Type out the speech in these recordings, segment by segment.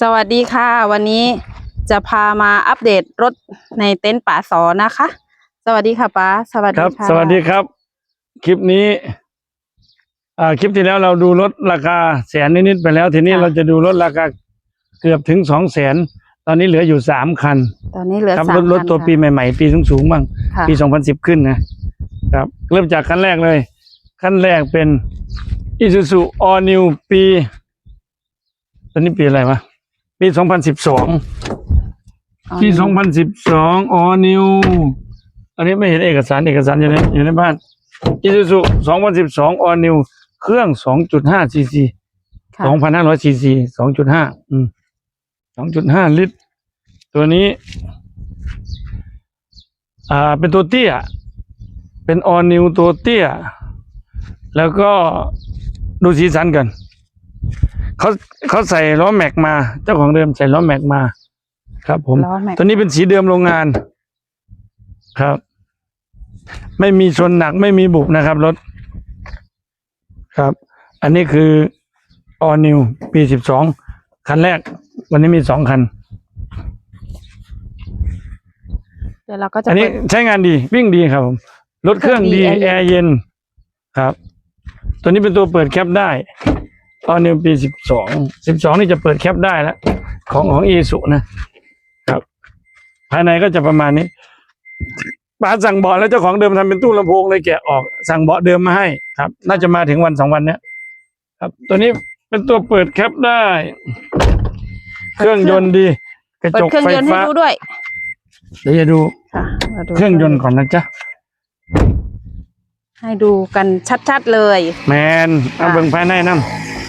สวัสดีค่ะ วันนี้จะพามาอัปเดตรถในเต็นท์ป่าสอนะคะ สวัสดีค่ะป้าสวัสคดีรับ ค่ะสวัสดีครับ คลิปนี้ อ่าคลิปที่แล้วเราดูรถราคาแสนนิดๆไปแล้ว ทีนี้เราจะดูรถราคาเกือบถึงสองแสนตอนนี้เหลืออยู่สามคันตอนนี้เหลือครับสามรถรถคันตัวค่ะปีใหม่ๆ ปีสูงๆบ้าง ค่ะปีสองพันสิบขึ้นนะครับ เริ่มจากคันแรกเลย คันแรกเป็น Isuzu All New ปี ตอนนี้ปีอะไรวะ ปีสองพันสิบสองปีสองพันสิบสองออนิว อันนี้ไม่เห็นเอกสารเอกสารอยู่ในอยู่ในบ้านอีซูซูสองพันสิบสองออนิว เครื่องสองจุดห้าซีซีค่ะสองพันห้าร้อยซีซีสองจุดห้าอืมสองจุดห้าลิตร ตัวนี้ อ่า เป็นตัวเตี้ย เป็นออนิวตัวเตี้ย แล้วก็ดูสีสันกัน เขาเขาใส่ล้อแม็กมา เจ้าของเดิมใส่ล้อแม็กมา ครับผม ล้อแม็ก ตัวนี้เป็นสีเดิมโรงงาน ครับ ไม่มีชนหนักไม่มีบุบนะครับรถ ครับ อันนี้คือออนิวปีสิบสองคันแรก วันนี้มีสองคัน เดี๋ยวเราก็จะอันนี้เปิด ใช้งานดีวิ่งดีครับผมรถเครื่องเครื่ดีองดีแอร์เย็น ครับ ตัวนี้เป็นตัวเปิดแคปได้ ออนิวปีสิบสองสิบสองนี่จะเปิดแคปได้แล้ว ของของอีสุนะครับ ภายในก็จะประมาณนี้ป้าสั่งเบาะแล้วเจ้าของเดิมทำเป็นตู้ลำโพงเลยแกะออกสั่งเบาะเดิมมาให้ครับ น่าจะมาถึงวันสองวันเนี้ยครับ ตัวนี้เป็นตัวเปิดแคปได้ เครื่องยนต์ดี กระเปิดจกเครื่องไฟยนต์ให้ฟ้าดูด้วย เดี๋ยวจะดูค่ะมาดูเครื่องยนต์ก่อนนะจ๊ะให้ดูกันชัดๆเลย แมนเอาค่ะเบิ่งภายในนั่น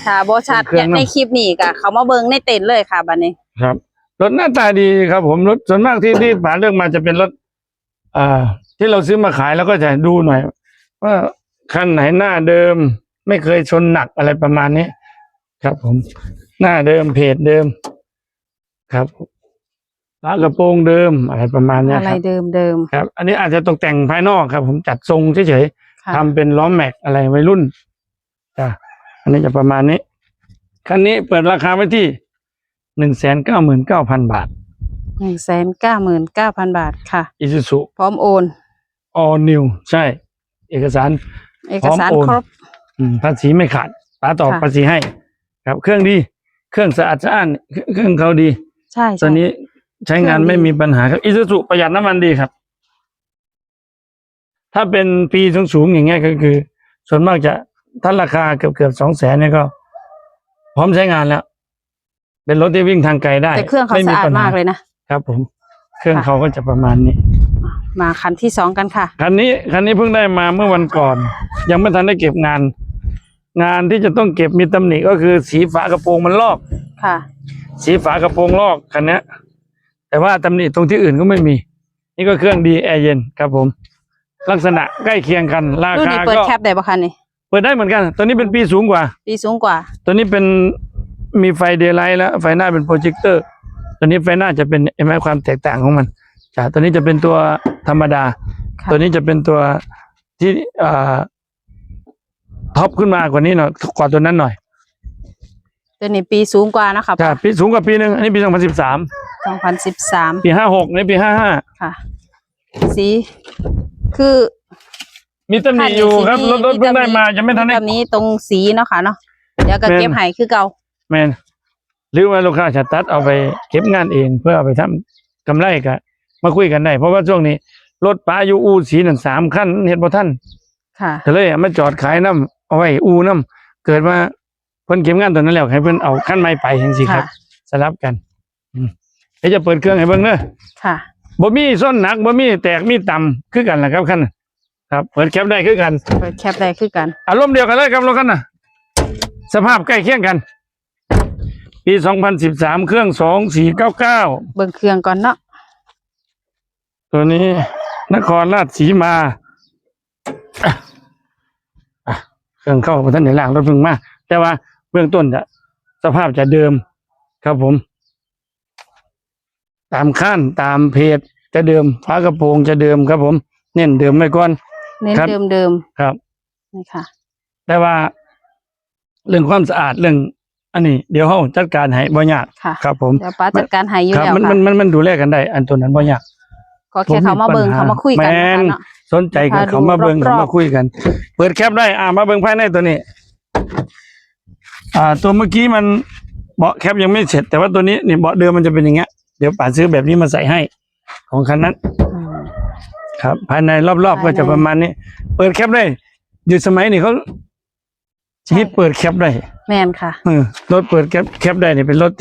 ค่ะโบชัดเครื่องเนี่ยนำในคลิปนี้ก็เขามาเบิงในเต็นท์เลยค่ะบัดนี้ ครับ รถหน้าตาดีครับ ผมรถส่วนมากที่ที่ป๋าเลือกมาจะเป็นรถอ่าที่เราซื้อมาขายแล้วก็จะดูหน่อยว่าคันไหนหน้าเดิม ไม่เคยชนหนักอะไรประมาณนี้ครับ ผม หน้าเดิมเพจเดิม ครับฝากระโปรงเดิมอะไรประมาณเนี้ยอะคไรรับเดิมเดิมครับ อันนี้อาจจะตกแต่งภายนอกครับ ผมจัดทรงเฉยๆค่ะๆทำเป็นล้อแม็กอะไรวัยรุ่นจ้ะ อันนี้จะประมาณนี้ คันนี้เปิดราคาไว้ที่หนึ่งแสนเก้าหมื่นเก้าพันบาทหนึ่งแสนเก้าหมื่นเก้าพันบาทค่ะอิซูซุพร้อมโอน all new ใช่ เอกสารเอกสารพร้อมโอนครบอืมภาษีไม่ขาดป้าตอบค่ะภาษีให้ ครับ เครื่องดี เครื่องสะอาดสะอ้าน เครื่องเขาดี ใช่ตใช่อนนี้ใช้งานเครื่องดีไม่มีปัญหาครับอิซูซุประหยัดน้ำมันดีครับ ถ้าเป็นปีสูงๆอย่างเงี้ยก็คือ ส่วนมากจะ ถ้าราคาเกือบเกือบสองแสนเนี่ยก็ พร้อมใช้งานแล้ว เป็นรถที่วิ่งทางไกลได้แต่เครื่องเขาไม่สะอาดปัญหมากเลยนะครับ ผม เครื่องค่ะเขาก็จะประมาณนี้ มาคันที่สองกันค่ะ คันนี้คันนี้เพิ่งได้มาเมื่อวันก่อน ยังไม่ทันได้เก็บงาน งานที่จะต้องเก็บมีตำหนิก็คือ สีฝากระโปรงมันลอกค่ะ สีฝากระโปรงลอกคันนี้แต่ว่าตำหนิตรงที่อื่นก็ไม่มี นี่ก็เครื่องดีแอร์เย็นครับผม ลักษณะใกล้เคียงกัน รารุ่นคานี้เปิดก็แคปได้ปะคะนี่ เปิดได้เหมือนกัน ตัวนี้เป็นปีสูงกว่า ปีสูงกว่า ตัวนี้เป็นมีไฟเดย์ไลท์แล้ว ไฟหน้าเป็นโปรเจคเตอร์ ตัวนี้ไฟหน้าจะเป็นเห็นไหมความแตกต่างของมันจ้ะตัวนี้จะเป็นตัวธรรมดาค่ะตัวนี้จะเป็นตัวที่อ่าท็อปขึ้นมากว่านี้หน่อยกว่าตัวนั้นหน่อย ตัวนี้ปีสูงกว่าเนาะคะจ้ะปีสูงกว่าปีหนึ่งอันนี้ปีสองพันสิบสามสองพันสิบสามปีห้าหกนี่ปีห้าห้าค่ะ สีคือ มีตำหนิอยู่ครับสีรถรถเพิ่งได้มายังไม่ทันได้ แบบนี้ตรงสีเนาะค่ะเนาะเดี๋ยวก็เป็นเก็บให้คือเก่าแมนหรือว่าลูกค้าจะตัดเอาไปเก็บงานเองเพื่อเอาไปทำกำไรก็มาคุยกันได้ เพราะว่าช่วงนี้รถป้าอยู่อูสีนั่นสามขั้นเห็นบ่ท่านค่ะ ก็เลยเอามาจอดขายน้ำเอาไว้อูน้ำเกิดมาเพิ่นเก็บงานตัวนั้นแล้วให้เพิ่นเอาขั้นไม้ไปเห็นสิครับค่ะสลับกันอืมเดี๋ยวจะเปิดเครื่องให้เบิ่งเด้อค่ะ บ่มีส้นหนักบ่มีแตกมีต่ำคือกันล่ะครับคันน่ะ ครับเปิดแคปได้คือกันเปิดแคปได้คือกัน อารมณ์เดียวกันเลยครับรถคันน่ะสภาพใกล้เคียงกัน ปี2013เครื่อง2499เบิ่งเครื่องก่อนเนาะตัวนี้ นครราชสีมาอะอะเครื่องเข้าท่านในล่างรถเพึ่งมาแต่ว่าเบื้องต้นจะสภาพจะเดิมครับผม ตามขั้นตามเพจจะเดิมฝากระโปรงจะเดิมครับผม เน้นเดิมไว้ก่อน เน้นครับ เดิมเดิมครับ ๆนี่ค่ะ แต่ว่า เรื่องความสะอาดเรื่อง อันนี้ เดี๋ยวเฮาจัดการให้บ่ยากค่ะ ครับ ผม เดี๋ยวป้าจัดการให้อยู่ครับแล้วมันค่ะมันมันมันดูแลกันได้ อันตัวนั้นบ่ยาก ขอแค่เขามาเบิ่งเขามาคุยกันแม่นะคะน เนาะ สนใจก็พาดูเขามาเบิ่งรอบๆ เขามาคุยกัน เปิดแคปได้ อ่ามาเบิ่งภายในตัวนี้ อ่า ตัวเมื่อกี้มันเบาะแคปยังไม่เสร็จ แต่ว่าตัวนี้นี่เบาะเดิมมันจะเป็นอย่างเงี้ยเดี๋ยวป่าซื้อแบบนี้มาใส่ให้ ของคันนั้นอืม ครับ ภายในรอบๆภายในก็จะประมาณนี้ เปิดแคปได้อยู่สมัยนี้เขาใช่ฮิตเปิดแคปได้แม่นค่ะเออรถเปิดแคปแคปได้เนี่ยเป็นรถ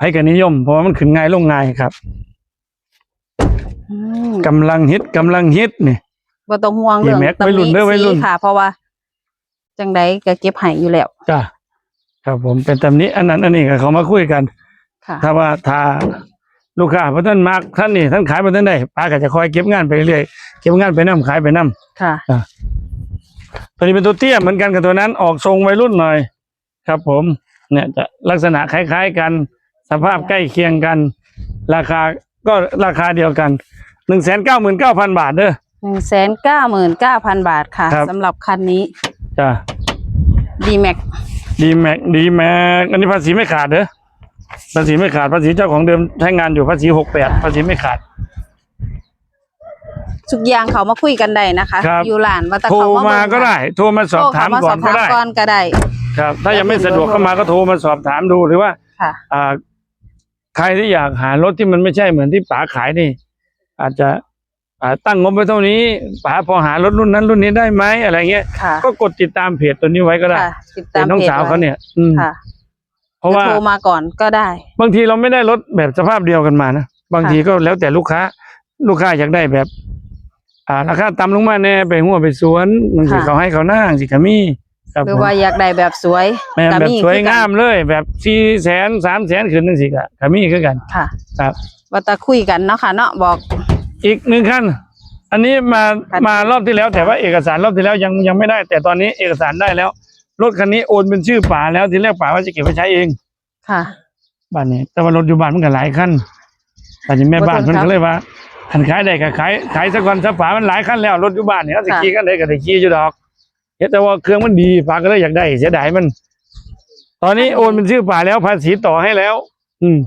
ให้กันนิยม เพราะว่ามันขึ้นง่ายลงง่ายครับอืมกำลังฮิตกำลังฮิตนี่บ่ต้องห่วงเรื่องเห็นไหมตำวัยรุ่นหนิเด้อวัยรุ่นสีค่ะ เพราะว่า จังใดก็เก็บให้อยู่แล้วจ้าครับผมเป็นตำนี้อันนั้นอันนี้ก็เขามาคุยกันค่ะถ้าว่าถ้า ลูกค้าพระท่านมากท่านนี่ท่านขายพระท่านได้ป้าก็จะคอยเก็บงานไปเรื่อยเก็บงานไปน้ำขายไปน้ค่ะำตัวนี้เป็นตัวเตี้ยเหมือนกันกับตัวนั้นออกทรงวัยรุ่นหน่อย ครับ ผม เนี่ยจะลักษณะคล้ายๆกัน สภาพใกล้เคียงกัน ราคาก็ราคาเดียวกันหนึ่งแสนเก้าหมื่นเก้าพันบาทเด้อ หนึ่งแสนเก้าหมื่นเก้าพันบาทค่ะครับ สำหรับคันนี้จ้า D Max ดีแม็กดีแม็กอันนี้ภาษีไม่ขาดเด้อ ภาษีไม่ขาดภาษีเจ้าของเดิมใช้งานอยู่ภาษีหกแปดภาษีไม่ขาด ทุกอย่างเขามาคุยกันได้นะคะ ครับ อยู่ร้านว่าแต่โทรเขามามาเบิ่งก็ได้ โทรมาสอบถามโทรก่อนเข้ก็ได้สบถามก่อนก็ได้ ครับ ถ้ายังไม่สะดวกเข้ามาก็โทรมาสอบถามดูหรือว่า ค่ะ อ่าใครที่อยากหารถที่มันไม่ใช่เหมือนที่ป๋าขายนี่ อาจจะอ่าตั้งงบไว้เท่านี้ป๋าพอหารถรุ่นนั้นรุ่นนี้ได้ไหมอะไรเงี้ย ค่ะก็กดติดตามเพจตัวนี้ไว้ก็ได้ค่ะติดเป็ตามนน้องพจสาวเขาไเนี่ย อืมค่ะ เพราะว่าจะโทรมาก่อนก็ได้ บางทีเราไม่ได้รถแบบสภาพเดียวกันมานะบางทีก็แล้วแต่ลูกค้า ลูกค้าอยากได้แบบ อ่าราคาต่ำลงมาแน่ไปหัวไปสวนบางทีค่ะเขาให้เขานั่งสิกามีครับหรือผมว่าอยากได้แบบสวยแม่นก็แบบมีสวยคือกันงามเลย แบบสี่แสนสามแสนขึ้นนั่นสิกะกามีคือกันค่ะ ครับว่าจะคุยกันเนาะค่ะเนาะบอก อีกหนึ่งขั้นอันนี้มาคันมารอบที่แล้วแต่ว่าเอกสารรอบที่แล้วยังยังไม่ได้ แต่ตอนนี้เอกสารได้แล้ว รถคันนี้โอนเป็นชื่อป๋าแล้วทีแรกป๋าว่าจะเก็บไว้ใช้เองค่ะ บ้านนี้ แต่ว่ารถอยู่บ้านมันก็หลายขั้นบ้านนี้แม่บ้านบ่เพิ่นทนครับก็เลยว่าขันขายได้ก็ขายขายซะก่อนซะป๋ามันหลายขั้นแล้วรถอยู่บ้านเนี่ยสิค่ะขี่กันได้ก็ได้ขี่อยู่ดอกเฮ็ดแต่ว่าเครื่องมันดีป๋าก็เลยอยากได้เสียดายมัน ตอนนี้โอนเป็นชื่อป๋าแล้วภาษีต่อให้แล้ว อืม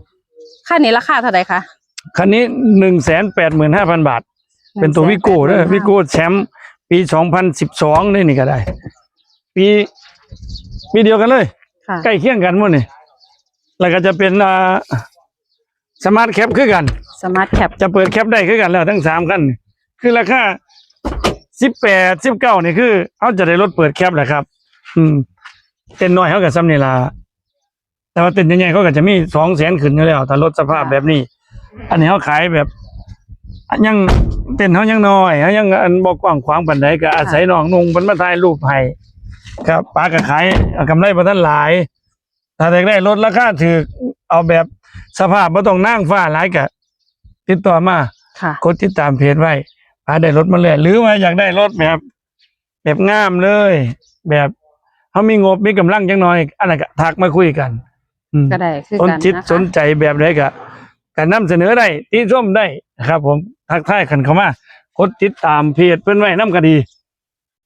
ค่านี้ราคาเท่าไหร่คะคันนี้หนึ่งแสนแปดหมื่นห้าพันบาท เป็นตัววิโก้เด้อวิโก้แชมป์ปีสองพันสิบสองนี่นี่ก็ได้ ปี ปีเดียวกันเลย ค่ะใกล้เคียงกันหมดนี่แล้วก็จะเป็นอ่าสมาร์ทแคปคือกัน สมาร์ทแคปจะเปิดแคปได้คือกันแล้วทั้งสามคันนี่คือราคาสิบแปดสิบเก้านี่คือเขาจะได้รถเปิดแคปแหละครับ อืม เต้นน้อยเขากับซ้ำนี่ละแต่ว่าเต้นใหญ่ๆเขาก็จะมีสองแสนขึ้นอยู่แล้วถ้ารถสภาพแบบนี้ อันนี้เขาขายแบบยังเต้นเขายังน้อยเขายังอันบอกกว้างขวางปันใดก็อาศัยน้องนุ่งเป็นมาถ่ายรูปให้ ครับป้าก็ขายเอากำไรมาท่านหลาย ถ้าอยากได้รถราคาถือเอาแบบสภาพไม่ต้องนั่งฟ้าหลายกะติดต่อมาค่ะ กดติดตามเพจไว้ป้าได้รถมาเลยหรือว่าอยากได้รถแบบ แบบงามเลย แบบเขามีงบมีกำลังจังน้อยอะไรก็ทักมาคุยกันอืมก็ได้คือสนกันจิตนะคะสนใจแบบใดก็การนำเสนอได้ที่ส้มได้นะครับ ผมทักทายกันเข้ามากดติดตามเพจเพื่อนไว้น้ำก็ดี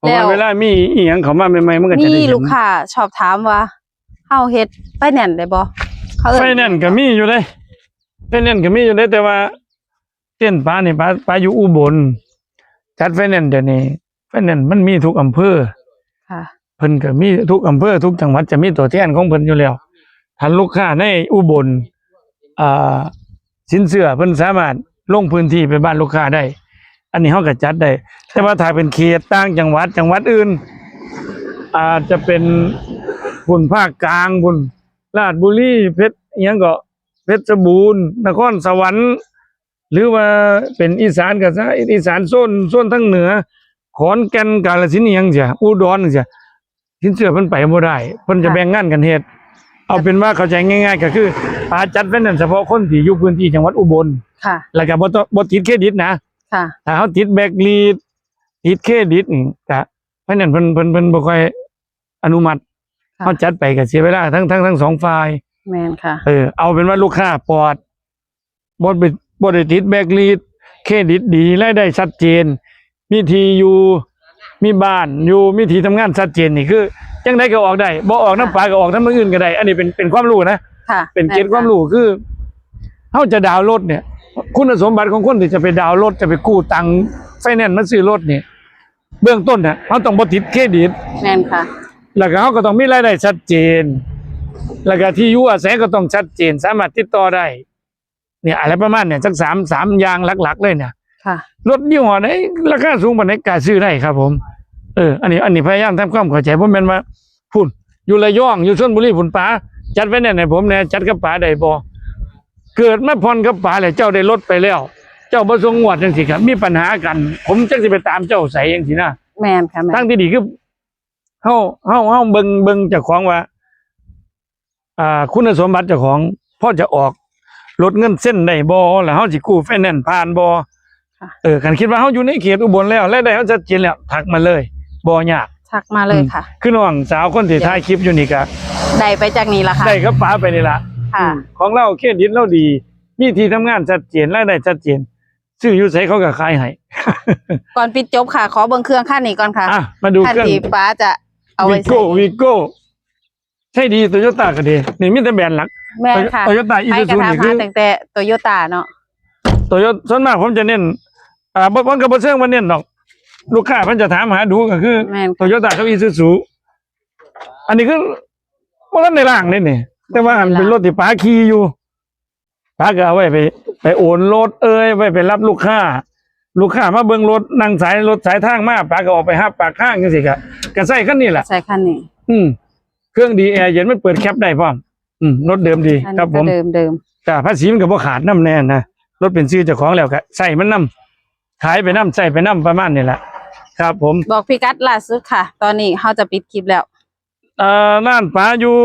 เพราะว่าเวลามีอีหยังเข้ามาใหม่ๆมันก็จะมีได้เห็นลูกค้าชอบถามว่าเฮาเฮ็ดไฟแนนซ์ได้บ่เขาเอิ้ไฟแนนซ์ก็มีอยู่เลยไฟแนนซ์ก็มีอยู่เลยแต่ว่า เต้นป้านี่ป้าป้าอยู่อุบลจัดไฟแนนซ์เดี๋ยวนี้ไฟแนนซ์มันมีทุกอำเภอ ค่ะ เพิ่นก็มีทุกอำเภอทุกจังหวัดจะมีตัวแทนของเพิ่นอยู่แล้วท่านลูกค้าในอุบลอ่าสินเชื่อเพิ่นสามารถลงพื้นที่ไปบ้านลูกค้าได้ อันนี้เฮาก็จัดได้ แต่ว่าถ้าเป็นเขตต่างจังหวัดจังหวัดอื่น อาจจะเป็นบุญภาคกลางบุญราชบุรีเพชรอิหยังก็เพชรบูรณ์นครสวรรค์ หรือว่าเป็นอีสานก็ซะอีสานโซนโซนทั้งเหนือ ขอนแก่นกาฬสินธุ์อิหยังเสียอุดรเสียสินเชื่อเพิ่นไปบ่ได้เพิ่นจะค่ะแบ่งงานกันเฮ็ดเอาเป็นว่าเข้าใจง่าย ๆ ก็คือปาจัดไว้นั่นเฉพาะคนที่อยู่พื้นที่จังหวัดอุบลค่ะแล้วก็บ่ต้องบ่ติดเครดิตนะ ค่ะ ถ้าเขาติดแบกลีดติดเครดิตนี่ก็เพราะนั้นเพิ่นเพิ่นเพิ่นบ่ค่อยอนุมัติค่ะ เขาจัดไปก็เสียเวลาทั้งทั้งทั้งสองฝ่าย แม่นค่ะ เออเอาเป็นว่าลูกค้าปลอดบ่ไปบ่ได้ติดแบกลีดเครดิตดีรายได้ชัดเจน มีที่อยู่มีบ้านอยู่มีที่ทำงานชัดเจนนี่คือจังไดก็ออกได้บ่ออกน้ำปลาก็ออกน้ำอื่นก็ได้ อันนี้เป็นเป็นความรู้นะค่ะเป็นเกณฑ์ความรู้คือเฮาจะดาวน์รถเนี่ย คุณสมบัติของคนที่จะไปดาวน์รถจะไปกู้ตังค์ไฟแนนซ์มาซื้อรถเนี่ยเบื้องต้นเนี่ยเขาต้องบ่ติดเครดิตแม่นค่ะ แล้วก็เขาก็ต้องมีรายได้ชัดเจน แล้วก็ที่อยู่อาศัยก็ต้องชัดเจน สามารถติดต่อได้ เนี่ยอะไรประมาณเนี่ยสักสามสามอย่างหลัก ๆ เลยเนี่ยค่ะรถยี่ห้อไหนราคาสูงปานไหนกล้าซื้อได้ครับ ผม เออ อันนี้ อันนี้พยายามทำความเข้าใจผมเป็นว่าพุ่นอยู่ระยองอยู่ชลบุรีพุ่นป๋าจัดไว้เนี่ยให้ผมเนี่ยจัดกับป๋าได้บ่ เกิดมาพรกับป๋าเลยเจ้าได้รถไปแล้ว เจ้าบ่ทรงงวดจังซี่ครับ มีปัญหากัน ผมจักสิไปตามเจ้าใส่จังซี่นะแม่นค่ะแม่นทางที่ดีคือเฮาเฮาเฮาเบิ่งเบิ่งเจ้าของว่า อ่า คุณสมบัติเจ้าของพอจะออกลดเงินเส้นได้บ่แล้วเฮาสิกู้ไฟแนนซ์ผ่านบ่เออคันคิดว่าเฮาอยู่ในเขตอุบลแล้วรายได้เฮาชัดเจนแล้วทักมาเลยบ่ยากทักมาเลยค่ะ คือน้องสาวคนที่ถ่ายคลิปอยู่นี่ก็ได้ไปจากนี้ละค่ะ ได้กับป๋าไปนี่ล่ะ ค่ะ ของเราเครดิตเราดี มีที่ทำงานชัดเจนรายได้ชัดเจนซื้ออยู่ไสเขาก็ขายให้ก่อนปิดจบค่ะ ขอเบิ่งเครื่องขั้นนี้ก่อนค่ะอะมาดูขั้นเครื่องที่ป้าจะเอาวีไว้ใส่โก้วีโก้ใช่ดีโตโยต้าก็ดีนี่มีแต่แบรนด์หลัก แม่นค่ะโตโยต้าอีให้ซูกระซูทานี่มาคือตั้งแต่โตโยต้าเนาะ โตโยส่วนมากผมจะเน้นอ่าบ่บ่กับบ่เชิงว่าเน้นดอกลูกค้าเพิ่นจะถามหาดูก็คือแม่นโตโยต้ากับอีซูซูอันนี้คือบ่ทันได้ล่างนี่นี่ แต่ว่าอันเป็นรถที่ป้าขี่อยู่ป้าก็เอาไว้ไป ไปโอนรถเอ้ยไว้ไปรับลูกค้า ลูกค้ามาเบิ่งรถนั่งสายรถสายทางมาป้าก็ออกไปหับปากข้างจังซี่ก็ก็ใช้คันนี้แหละใส่ขั้นนี้อืมเครื่องดีแอร์เย็นมันเปิดแคปได้พร้อมอืมรถเดิมดีอันครันี้บผก็มเดิมเดิมแต่ภาษีมันก็บ่ขาดน้ำแน่นะรถเป็นชื่อเจ้าของแล้วก็ใส่มันน้ำขายไปน้ำใส่ไปน้ำประมาณนี้แหละครับผมบอกพี่กัดล่าสุดค่ะ ตอนนี้เขาจะปิดคลิปแล้ว เอ่อร้านป้าอยู่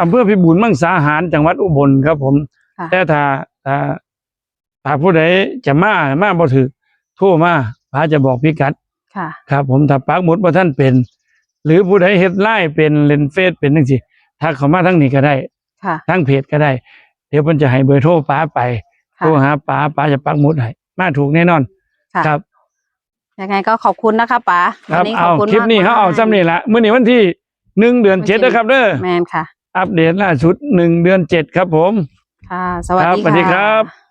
อำเภอพิบูลมังสาหารจังหวัดอุบลครับ ผม ค่ะ แต่ถ้าถ้าถ้าผู้ใดจะมามาบ่ถือโทรมาป้าจะบอกพิกัด ค่ะ ครับผมถ้าปักหมุดว่าท่านเป็น หรือผู้ใดเฮ็ดไลน์เป็นเล่นเฟซเป็นจังซี่ทักเข้ามาทั้งนี้ก็ได้ค่ะ ทั้งเพจก็ได้ เดี๋ยวเพิ่นจะให้เบอร์โทรป้าไปโทค่ะรหาป้าป้าจะปักหมุดให้มาถูกแน่นอน ค่ะ ครับ ยังไงก็ขอบคุณนะคะป๋าครับวันนี้ขเอาอบคุณคลิปนี้มกเขาเอาซ้ำนี่ละมื้อนี้วันที่หนึ่งเดือนเจ็ดนะครับเด้อ แมนค่ะ อัปเดตล่าสุดหนึ่งเดือนเจ็ดครับผม ค่ะ สวัสครับดีสวัสดีค่ะครับ